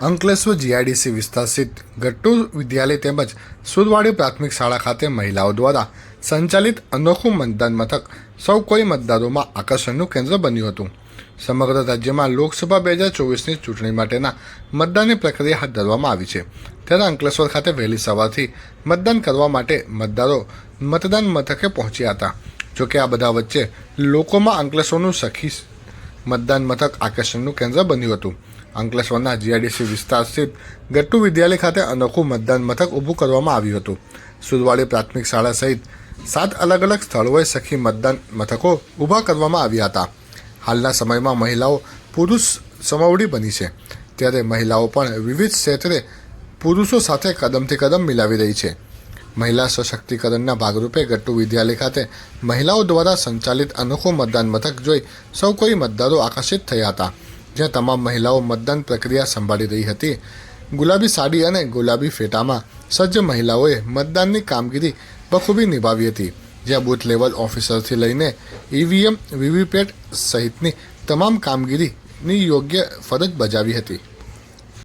Ankleshwar GIDC વિસ્તાર સ્થિત ગટ્ટુ વિદ્યાલય તેમજ સુરવાડી પ્રાથમિક શાળા ખાતે મહિલાઓ દ્વારા સંચાલિત અનોખું મતદાન મથક સૌ કોઈ મતદારોમાં આકર્ષણનું કેન્દ્ર બન્યું હતું. સમગ્ર રાજ્યમાં લોકસભા બે હજાર ચોવીસની ચૂંટણી માટેના મતદાનની પ્રક્રિયા હાથ ધરવામાં આવી છે. ત્યારે અંકલેશ્વર ખાતે વહેલી સવારથી મતદાન કરવા માટે મતદારો મતદાન મથકે પહોંચ્યા હતા. જોકે આ બધા વચ્ચે લોકોમાં અંકલેશ્વરનું સખી મતદાન મથક આકર્ષણનું કેન્દ્ર બન્યું હતું. અંકલેશ્વરના જીઆઈડીસી વિસ્તાર સ્થિત ગટ્ટુ વિદ્યાલય ખાતે અનોખું મતદાન મથક ઊભું કરવામાં આવ્યું હતું. સુરવાડી પ્રાથમિક શાળા સહિત સાત અલગ અલગ સ્થળોએ સખી મતદાન મથકો ઊભા કરવામાં આવ્યા હતા. હાલના સમયમાં મહિલાઓ પુરુષ સમવડી બની છે. ત્યારે મહિલાઓ પણ વિવિધ ક્ષેત્રે પુરુષો સાથે કદમથી કદમ મિલાવી રહી છે. મહિલા સશક્તિકરણના ભાગરૂપે ગટ્ટુ વિદ્યાલય ખાતે મહિલાઓ દ્વારા સંચાલિત અનોખું મતદાન મથક જોઈ સૌ કોઈ મતદારો આકર્ષિત થયા હતા. જ્યાં તમામ મહિલાઓ મતદાન પ્રક્રિયા સંભાળી રહી હતી. ગુલાબી સાડી અને ગુલાબી ફેટામાં સજ્જ મહિલાઓએ મતદાનની કામગીરી બખૂબી નિભાવી હતી. જ્યાં બૂથ લેવલ ઓફિસરથી લઈને ઈવીએમ, વીવીપેટ સહિતની તમામ કામગીરીની યોગ્ય ફરજ બજાવી હતી.